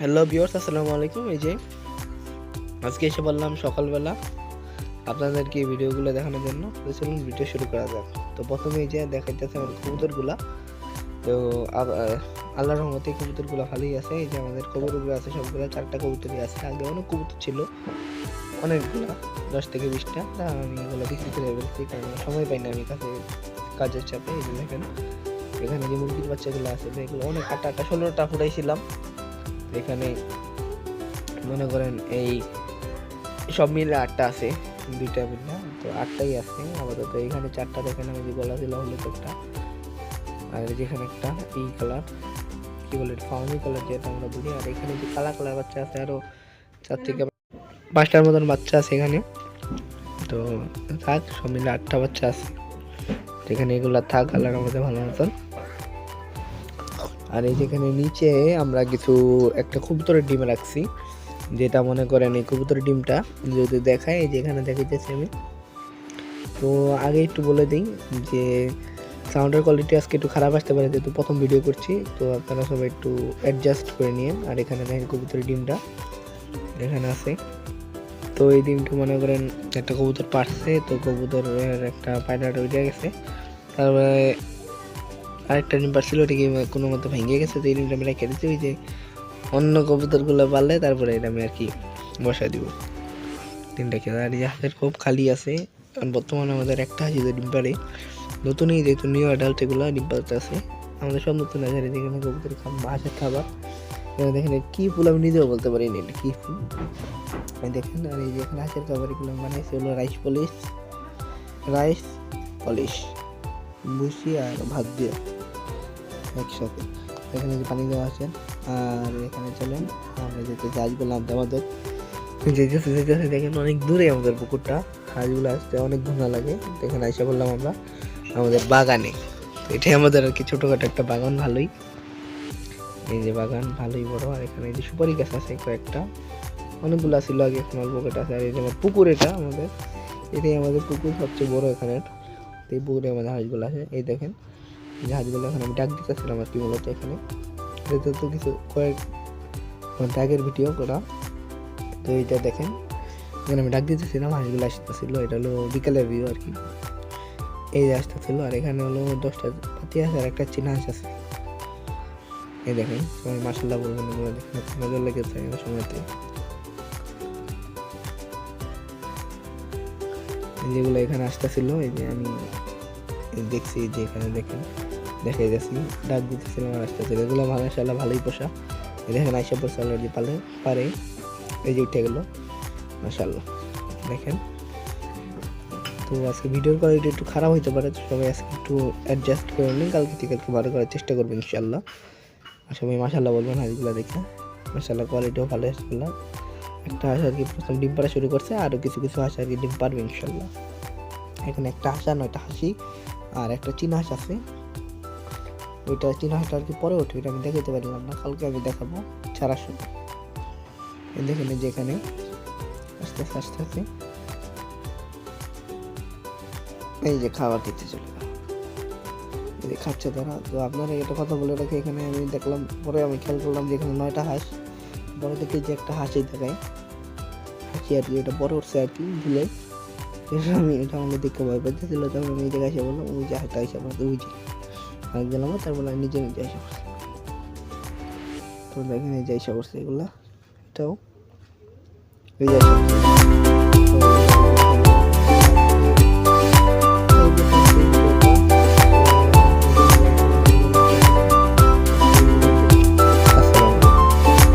Hello বিয়র্স আসসালামু আলাইকুম। এই যে আজকে এসে বললাম সকালবেলা আপনাদেরকে এই ভিডিওগুলো দেখানোর জন্য। তো চলুন ভিডিও শুরু করা যাক। তো প্রথমে এই যে দেখাইতেছে আমার কবুতরগুলা। তো আল্লাহর রহমতে কবুতরগুলো ভালোই আছে। এই যে আমাদের কবুতরগুলো আছে, সবগুলো চারটা কবুতরই আছে। আগে অনেক কবুতর ছিল, অনেকগুলো, দশ থেকে বিশটা। তা আমি এগুলো বিক্রি করে ফেলছি, কারণ সময় পাই না আমি কাছে কাজের চাপে, এই যে দেখেন এখানে যে মুরগির বাচ্চাগুলো আছে, এগুলো অনেক আটটা আটটা ষোলোটা ফুটাইছিলাম। এখানে মনে করেন এই সব মিলে আটটা আছে, দুইটা মিলে, তো আটটাই আছে আপাতত। এখানে চারটা দেখেন, আমি যে গলা দিলা হলো একটা আর যেখানে একটা, এই কালার কি বলে ফাউনি কালার যেটা আমরা বলি। আর এখানে যে কালা কালার বাচ্চা আছে, আরও চার থেকে পাঁচটার মতন বাচ্চা আছে এখানে। তো থাক, সব মিলে আটটা বাচ্চা আছে। যেখানে এগুলা থাক, আল্লাহর আমাদের ভালো মতন। আর এই যেখানে নিচে আমরা কিছু, একটা কবুতরের ডিম রাখছি। যেটা মনে করেন এই কবুতরের ডিমটা, যদি দেখায়, এই যে এখানে দেখাইতেছি আমি। তো আগে একটু বলে দিই যে সাউন্ডের কোয়ালিটি আজকে একটু খারাপ আসতে পারে, যেহেতু প্রথম ভিডিও করছি। তো আপনারা সবাই একটু অ্যাডজাস্ট করে নিন আর এখানে দেখেন কবুতরের ডিমটা, এখানে আছে। তো এই ডিমটা মনে করেন একটা কবুতর পারছে, তো কবুতরের একটা পায়রাটা উঠে গেছে। তারপরে আরেকটা ডিম পারছিল ওটা কি কোনো মতো ভেঙে গেছে, তো এই ডিমটা আমি রেখে ওই যে অন্য কবুতরগুলো পারলে তারপরে এটা আমি আর কি বসাই দিব। ডিমটা খেয়ে আর এই খুব খালি আছে, কারণ বর্তমানে আমাদের একটা হাসি ডিম পারে নতুনই যেহেতু নিউ অ্যাডাল্ট এগুলো ডিম পাড়তে আছে, আমাদের সব নতুন আর যেখানে কবুতর হাঁসের খাবার। দেখেন কী ফুল আমি নিজেও বলতে পারি না, এটা কি ফুল? দেখেন, আর এই যে এখানে হাঁসের খাবার এগুলো বানাইছে হলো রাইস পলিশ রাইস পলিশ ভুসি আর ভাত দিয়ে। একসাথে। এখানে যে পানি দেওয়া আছে, আর এখানে চলেন, আমরা যেতে গাছগুলো আনতে আমাদের। দেখেন, অনেক দূরে আমাদের পুকুরটা। হাঁসগুলো আসতে অনেক ঘোনা লাগে। এখানে এসে বললাম আমরা, আমাদের বাগানে। এটাই আমাদের আর কি ছোটোখাটো একটা বাগান, ভালোই। এই যে বাগান, ভালোই বড়। আর এখানে এই যে সুপারি গাছ আছে কয়েকটা। অনেকগুলো ছিল আগে, এখন অল্প কটা আছে। আর এই যে আমার পুকুর এটা আমাদের। এটাই আমাদের পুকুর সবচেয়ে বড় এখানে এই পুকুরে আমাদের হাঁসগুলো আছে। এই দেখেন জাহাজগুলো এখন আমি ডাক দিতেছিলাম আর কি মূলত এখানে। এতে তো কিছু কয়েক ঘণ্টা আগের ভিডিও করা। তো এইটা দেখেন। এখানে আমি ডাক দিতেছিলাম হাঁসগুলো আসতেছিল। এটা হলো বিকালের ভিউ আর কি। এই যে আসতেছিল, আর এখানে হলো দশটা পাতি আছে আর একটা চীনা হাঁস আছে। এই দেখেন, সবাই মাসাল্লাহ বলবেন এগুলো দেখেন মজা লেগেছে এই সময়তে। যেগুলো এখানে আসতেছিল, এই যে আমি দেখছি যে এখানে দেখেন। দেখে গেছি ডাক দিতেছিলাম আর আসতেছিল এগুলো মাসাল্লাহ ভালোই পোষা। দেখেন, আইসা পড়ছে অলরেডি পালে পারে। এই যে উঠে গেল। মাসাল্লাহ দেখেন। তো আজকে ভিডিওর কোয়ালিটি একটু খারাপ হইতে পারে, তো সবাই আজকে একটু অ্যাডজাস্ট করে নিন। কালকে থেকে একটু ভালো করার চেষ্টা করবেন ইনশাল্লাহ আর সবাই মাসাল্লাহ বলবেন হাঁসগুলো দেখে। মাসাল্লাহ কোয়ালিটিও ভালো এসেছিল একটা হাঁস আর কি, প্রথম ডিম পাড়া শুরু করছে আরও কিছু কিছু হাঁস আর কি ডিম পারবে ইনশাল্লাহ এখানে একটা হাঁস নয়টা হাসি, আর একটা চীনা হাঁস আছে। ওইটা চীনা হাঁসটা আর কি পরে ওঠে ওইটা আমি দেখাতে পারলাম না, কালকে আমি দেখাবো, ছাড়া সময় দেখে দেখেন এই যে এখানে, আস্তে আস্তে আস্তে আস্তে। এই যে খাবার খেতে চলে এই খাচ্ছে তারা, তো আপনারা এটা কথা বলে রাখি, এখানে আমি দেখলাম, পরে আমি খেয়াল করলাম যে এখানে নয়টা হাঁস বড় থেকে যে একটা হাসি দেখায় হাসি আর কি এটা বড় উঠছে আর কি ভুলে আমি এটা আমাকে দেখতে ভয় পেতেছিল তখন আমি এই জায়গায় এসে বললাম, ওই যে হাঁটা এসে আমাকে ওই যে। হাঁক দিলাম তারপর আমি নিজে নিজে এসে করছি তো দেখেন এই যে এসে পড়ছে এগুলা, এটাও এই যে।